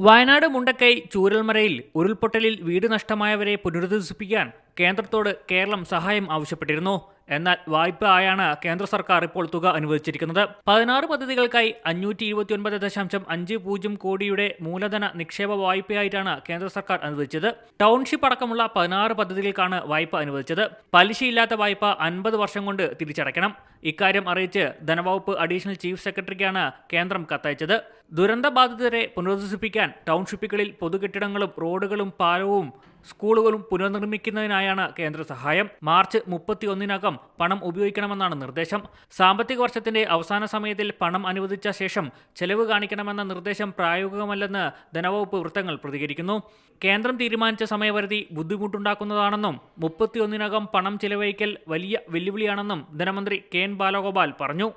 വയനാട് മുണ്ടക്കൈ ചൂരൽമരയിൽ ഉരുൾപൊട്ടലിൽ വീട് നഷ്ടമായവരെ പുനരധിവസിപ്പിക്കാൻ കേന്ദ്രത്തോട് കേരളം സഹായം ആവശ്യപ്പെട്ടിരുന്നു. എന്നാൽ വായ്പ ആയാണ് കേന്ദ്ര സർക്കാർ ഇപ്പോൾ തുക അനുവദിച്ചിരിക്കുന്നത്. പതിനാറ് പദ്ധതികൾക്കായി അഞ്ഞൂറ്റി ഇരുപത്തിയൊൻപത് ദശാംശം അഞ്ച് പൂജ്യം കോടിയുടെ മൂലധന നിക്ഷേപ വായ്പയായിട്ടാണ് കേന്ദ്ര സർക്കാർ അനുവദിച്ചത്. ടൗൺഷിപ്പ് അടക്കമുള്ള പതിനാറ് പദ്ധതികൾക്കാണ് വായ്പ അനുവദിച്ചത്. പലിശയില്ലാത്ത വായ്പ അൻപത് വർഷം കൊണ്ട് തിരിച്ചടയ്ക്കണം. ഇക്കാര്യം അറിയിച്ച് ധനവകുപ്പ് അഡീഷണൽ ചീഫ് സെക്രട്ടറിക്കാണ് കേന്ദ്രം കത്തയച്ചത്. ദുരന്തബാധിതരെ പുനരധിവസിപ്പിക്കാൻ ടൗൺഷിപ്പുകളിൽ പൊതുകെട്ടിടങ്ങളും റോഡുകളും പാലവും സ്കൂളുകളും പുനർനിർമ്മിക്കുന്നതിനായാണ് കേന്ദ്ര സഹായം. മാർച്ച് മുപ്പത്തിയൊന്നിനകം പണം ഉപയോഗിക്കണമെന്നാണ് നിർദ്ദേശം. സാമ്പത്തിക വർഷത്തിന്റെ അവസാന സമയത്തിൽ പണം അനുവദിച്ച ശേഷം ചെലവ് കാണിക്കണമെന്ന നിർദ്ദേശം പ്രായോഗികമല്ലെന്ന് ധനവകുപ്പ് വൃത്തങ്ങൾ പ്രതികരിക്കുന്നു. കേന്ദ്രം തീരുമാനിച്ച സമയപരിധി ബുദ്ധിമുട്ടുണ്ടാക്കുന്നതാണെന്നും മുപ്പത്തിയൊന്നിനകം പണം ചിലവഴിക്കൽ വലിയ വെല്ലുവിളിയാണെന്നും ധനമന്ത്രി കെ എൻ ബാലഗോപാൽ പറഞ്ഞു.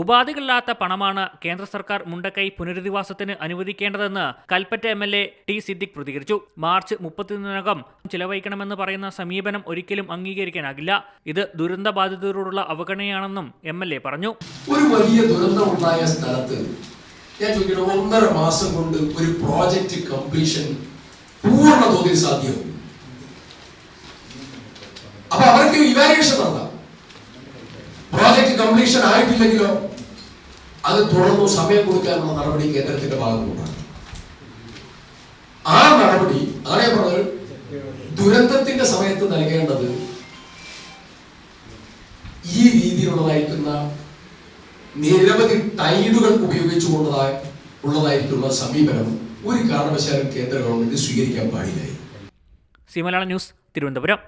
ഉപാധികളില്ലാത്ത പണമാണ് കേന്ദ്ര സർക്കാർ മുണ്ടക്കൈ പുനരധിവാസത്തിന് അനുവദിക്കേണ്ടതെന്ന് Kalpetta M L A T Siddique പ്രതികരിച്ചു. മാർച്ച് മുപ്പത്തിയൊന്നിനകം ചിലവഴിക്കണമെന്ന് പറയുന്ന സമീപനം ഒരിക്കലും അംഗീകരിക്കാനാകില്ല. ഇത് ദുരന്ത ബാധിതരോടുള്ള അവഗണനയാണെന്നും എം എൽ എ പറഞ്ഞു. ഒരു വലിയ ദുരന്തമുണ്ടായ സ്ഥലത്ത് ഞാൻ ഒന്നര മാസം കൊണ്ട് ഒരു പ്രോജക്റ്റ് കംപ്ലീഷൻ പൂർണ തോതിൽ സാധ്യമാവും അപ്പൊ അവർക്ക് ഇവാലുവേഷൻ നടത്താം. കംപ്ലീഷൻ ആയിട്ടില്ലെങ്കിലോ അത് തുടർന്നു സമയം കൊടുക്കാനുള്ള നടപടി കേന്ദ്രത്തിന്റെ ഭാഗത്തുനിന്നാണ് ആ നടപടി അതാണ് പറഞ്ഞത് ദുരന്തത്തിന്റെ സമയത്ത് നൽകേണ്ടത് ഈ രീതിയിലുള്ളതായിരിക്കുന്ന നിരവധി ടൈഡുകൾ ഉപയോഗിച്ചുകൊണ്ടതായി ഉള്ളതായിട്ടുള്ള സമീപനം ഒരു കാരണവശാലും കേന്ദ്ര ഗവൺമെന്റ് സ്വീകരിക്കാൻ പാടില്ലായി സി ന്യൂസ് തിരുവനന്തപുരം.